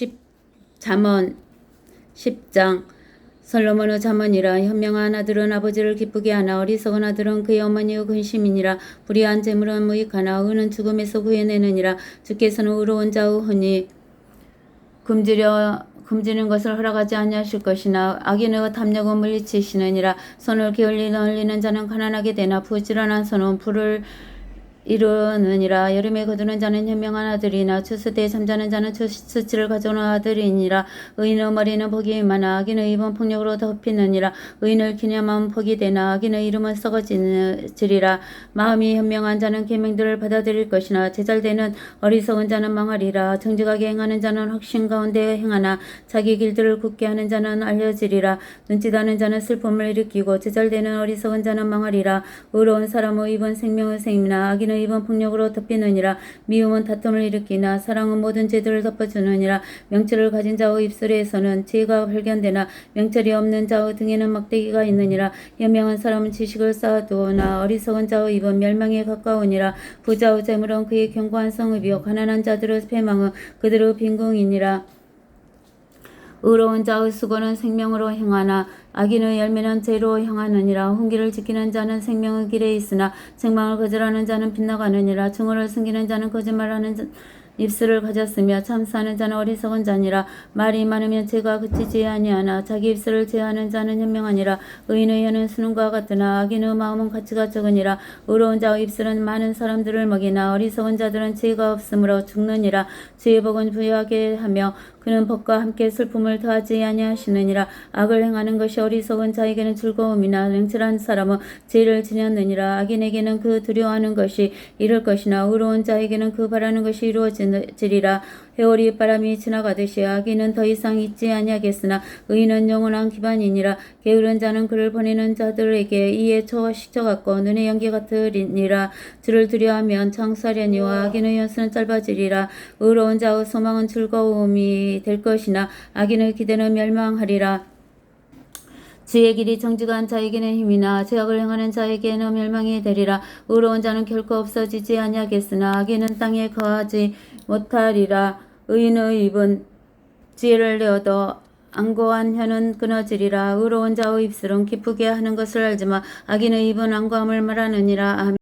10 잠언 10장 솔로몬의 잠언이라 현명한 아들은 아버지를 기쁘게 하나 어리석은 아들은 그의 어머니의 근심이니라. 불의한 재물은 무익하나 의는 죽음에서 구해내느니라. 주께서는 의로운 자의 흔히 금지려 금지는 것을 허락하지 아니하실 것이나 악인의 탐욕은 물리치시느니라. 손을 게을리 널리는 자는 가난하게 되나 부지런한 손은 불을 이루느니라 여름에 거두는 자는 현명한 아들이나 추수 때 잠자는 자는 추- 수치를 가져오는 아들이니라. 의인의 머리는 복이 많아 악인의 입은 폭력으로 덮이느니라. 의인을 기념하면 복이 되나 악인의 이름은 썩어지리라. 마음이 현명한 자는 계명들을 받아들일 것이나 제잘되는 어리석은 자는 망하리라. 정직하게 행하는 자는 확신 가운데 행하나 자기 길들을 굳게 하는 자는 알려지리라. 눈짓하는 자는 슬픔을 일으키고 제잘되는 어리석은 자는 망하리라. 의로운 사람의 입은 생명의 샘이나 악인 의 입은 폭력으로 덮이느니라. 미움은 다툼을 일으키나 사랑은 모든 죄들을 덮어주느니라. 명철을 가진 자의 입술에서는 지혜가 발견되나 명철이 없는 자의 등에는 막대기가 있느니라. 현명한 사람은 지식을 쌓아두오나 어리석은 자의 입은 멸망에 가까우니라. 부자의 재물은 그의 견고한 성읍이요. 가난한 자들의 패망은 그들의 빈궁이니라 의로운 자의 수고는 생명으로 행하나 악인의 열매는 죄로 향하느니라. 훈기를 지키는 자는 생명의 길에 있으나 책망을 거절하는 자는 빗나가느니라. 증오를 숨기는 자는 거짓말하는 자, 입술을 가졌으며 참사하는 자는 어리석은 자니라. 말이 많으면 죄가 그치지 아니하나 자기 입술을 제하는 자는 현명하니라. 의인의 혀는 수능과 같으나 악인의 마음은 가치가 적으니라. 의로운 자의 입술은 많은 사람들을 먹이나 어리석은 자들은 죄가 없으므로 죽느니라. 죄의 복은 부유하게 하며 그는 법과 함께 슬픔을 더하지 아니하시느니라. 악을 행하는 것이 어리석은 자에게는 즐거움이나 냉철한 사람은 죄를 지녔느니라. 악인에게는 그 두려워하는 것이 이를 것이나 의로운 자에게는 그 바라는 것이 이루어지 리라. 해오리 바람이 지나가듯이 악인은 더 이상 있지 아니하겠으나 의인은 영원한 기반이니라. 게으른 자는 그를 보내는 자들에게 이에 처와 식처 같고 눈의 연기 같으리니라. 주를 두려워하면 창사려니와 악인의 연수는 짧아지리라. 의로운 자의 소망은 즐거움이 될 것이나 악인의 기대는 멸망하리라 주의 길이 정직한 자에게는 힘이나 죄악을 행하는 자에게는 멸망이 되리라. 의로운 자는 결코 없어지지 아니하겠으나 악인은 땅에 거하지 못하리라. 의인의 입은 지혜를 내어도 안고한 혀는 끊어지리라. 의로운 자의 입술은 기쁘게 하는 것을 알지만 악인의 입은 안고함을 말하느니라. 아멘.